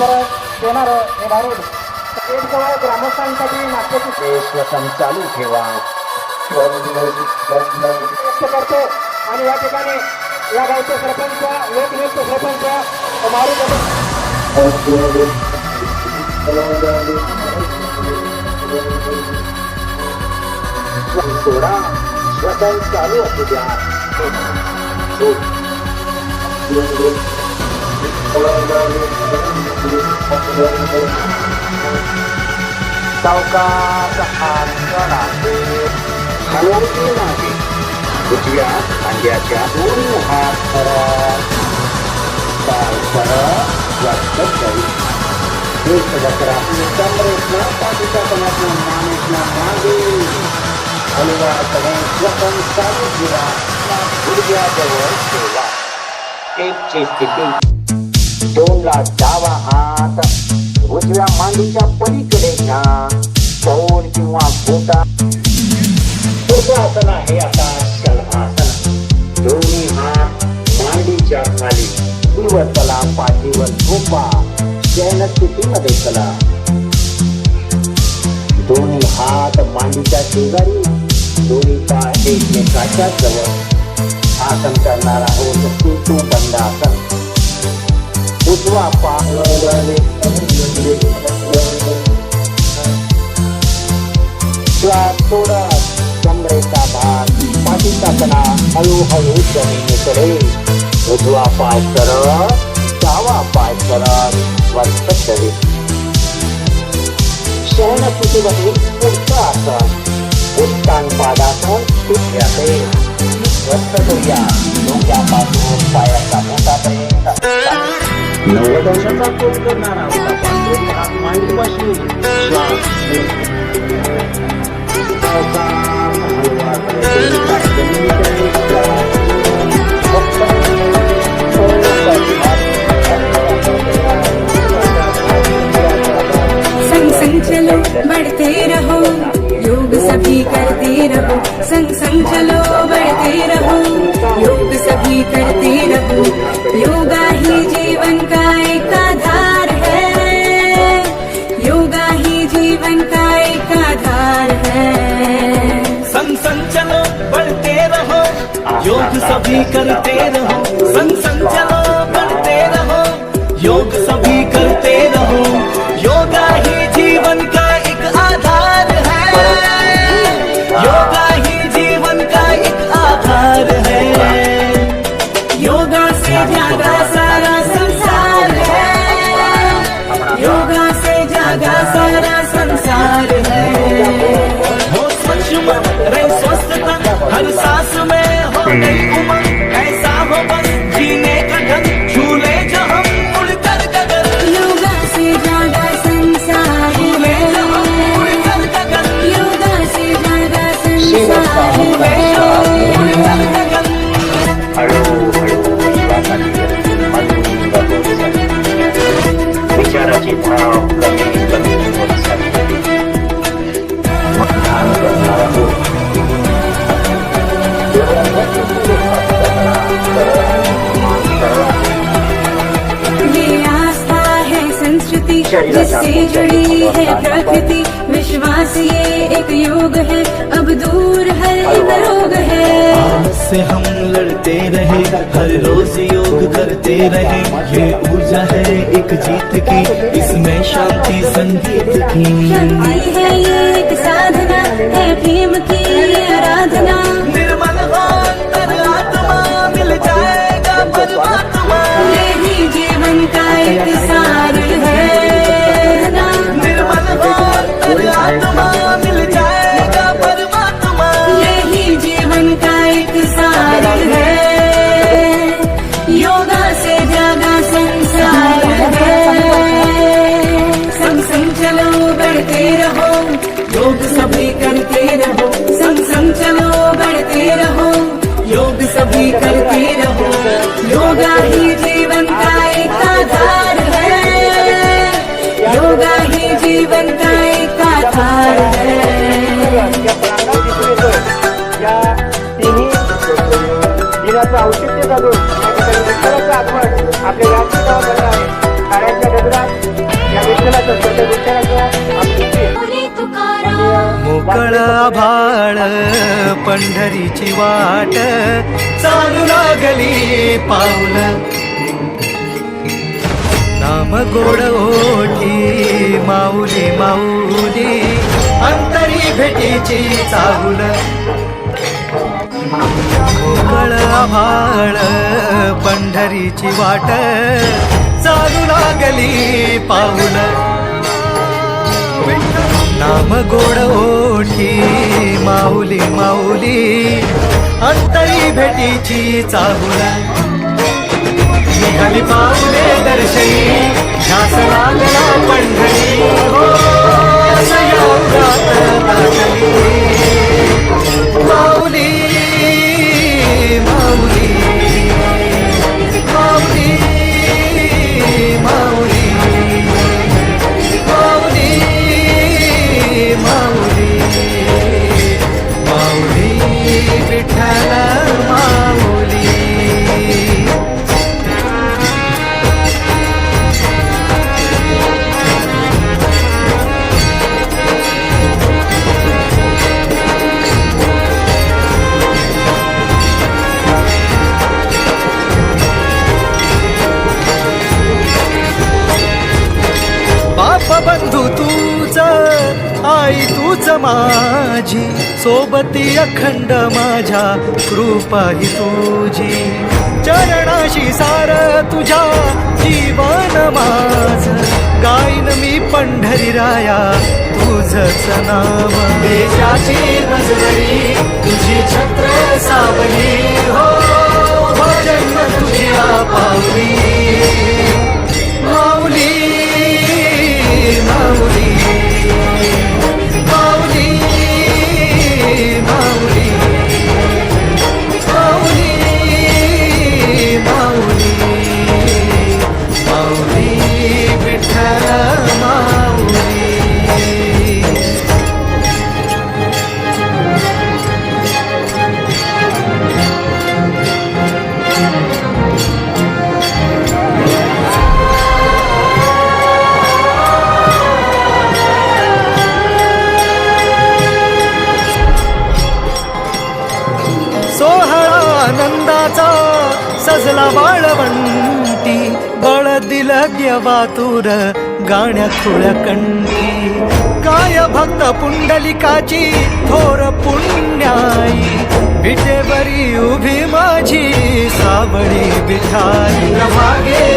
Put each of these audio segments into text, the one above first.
परत देणारं हे भारूड जवळ ग्रामस्थांसाठी श्वसन चालू ठेवा. व्यक्त करतो. आणि या ठिकाणी या गावचे सरपंच लोकनियुक्त सरपंच मारुती सोडा. श्वसन चालू असू द्या. सावकाश आसनाचे हलवते नाही उजव्या खांद्याच्या दोन्ही हात सरळ पाय सरळ वाटत जाईल एक वक्रा कमरेतला पाठीच्या कणातून मानेतला मागे हलवाकडे श्वसन चालू ठेवा गुडघ्याजवळ ठेवा टेपची स्थिती दोनला डावा हात. उजव्या मांडीच्या पलीकडे घ्या पौन किंवा गोटा. आसन आहे आता शलभासन दोन्ही हात मांडीच्या खाली. दिवर चला पाठीवर झोपा. शयन स्थितीमध्ये चला. दोन्ही हात मांडीच्या शेजारी. दोन्ही पाय एकमेकाच्या जवळ. आसन करणार आहोत तू बंद आसन उजवा पाय श्वास सोडत कमरेचा भाग पाठीचा कणा हळूहळू जमिनीकडे उजवा पाय सरळ डावा पाय सरळ वर्त करी शयन स्थितीमध्ये पुढचं आसन उत्तान पादासन तुझ्याकडे वर्त करूया डोक्यापासून पायाच्या बोटापर्यंत नव्वद अंशाचा कोण श्वास संग संग चलो, बढ़ते रहो, योग सभी करते रहो। संग संग चलो, बढ़ते रहो, योग सभी करते रहो। योगा ही जीवन योग सभी करते रहो संग संग जिससे जुड़ी है प्रकृति विश्वास ये एक योग है। अब दूर हर एक रोग है। से हम लड़ते रहे हर रोज योग करते रहे। ये ऊर्जा है एक जीत की इसमें शांति संगीत की। शांति है ये एक साधना है प्रेम की आराधना। निर्मल आत्मा मिल जाएगा परमात्मा। ये ही जीवन का एक सार योग करते रहो योगा ही जीवन का एक आधार है योगा ही जीवन का एक आधार है या औचित्य साधून या ठिकाणी विठ्ठलाचं आहे गजरात विठ्ठलाचं विठ्ठलाचं आपली मोकळ भाळ पंढरीची वाट. चालू लागली पाऊल. नाम गोड ओठी माऊली माऊली अंतरी भेटीची चाहुल. मोकळ भाळ पंढरीची वाट. चालू लागली पाऊल. नाम गोड ओठी माऊली माऊली. अंतरी भेटीची चाहुला. निघाली पाऊले दर्शनी ध्यास लागला पंढरी. हो माऊली माऊली. अखंड माझ्या कृपा ही तुझी. चरणाशी सार तुझ्या जीवन माझ. गाईन मी पंढरी राया तुझच नाव. देशाची नजरी तुझी छत्र सावली. हो, हो भजन तुझ्या पावली आनंदाचा सजला बाळवंती बळ दिलं देवातूर गाण्या खुळ्या कंठी. काय भक्त पुंडलिकाची थोर पुण्याई विटेवरी उभी माझी सावळी बिठाई मागे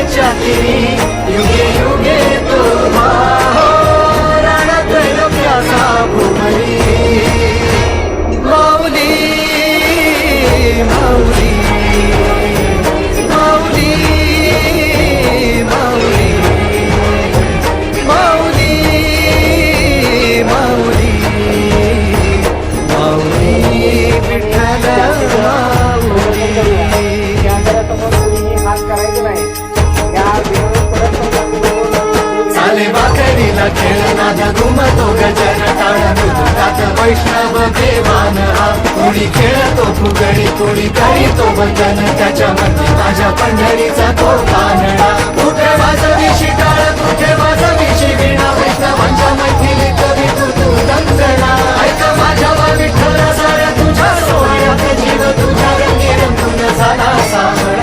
वैष्णव देवान हा. कोणी खेळतो फुगडी कोणी करीतो बंधन त्याच्या मध्ये माझ्या पंढरीचा तो कानडा कुठे वाजवी शिटाळ कुठे वाजवी शिवीणा वैष्णवांच्या मैथिली कवी तू तू दंगणा ऐक माझ्या वा विठ्ठल साऱ्या तुझ्या सोहळ्यात जीव तुझ्या रंगी रंगून झाला सावळा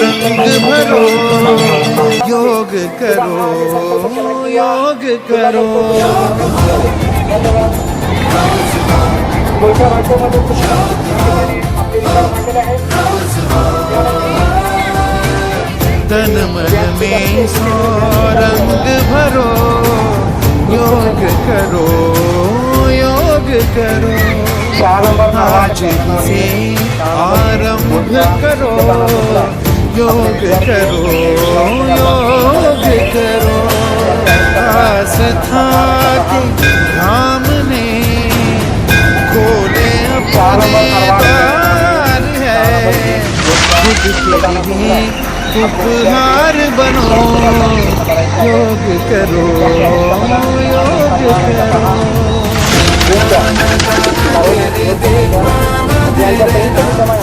रंग भरो योग करो योग करो मोठ्या तन मन में सो रंग भरो योग करो योग करो आज से आरंभ करो योग करो। योग करो आस्था के धाम ने खोले अपने द्वार है खुद के लिए उपहार बनो योग करो योग करो ज्यांच्या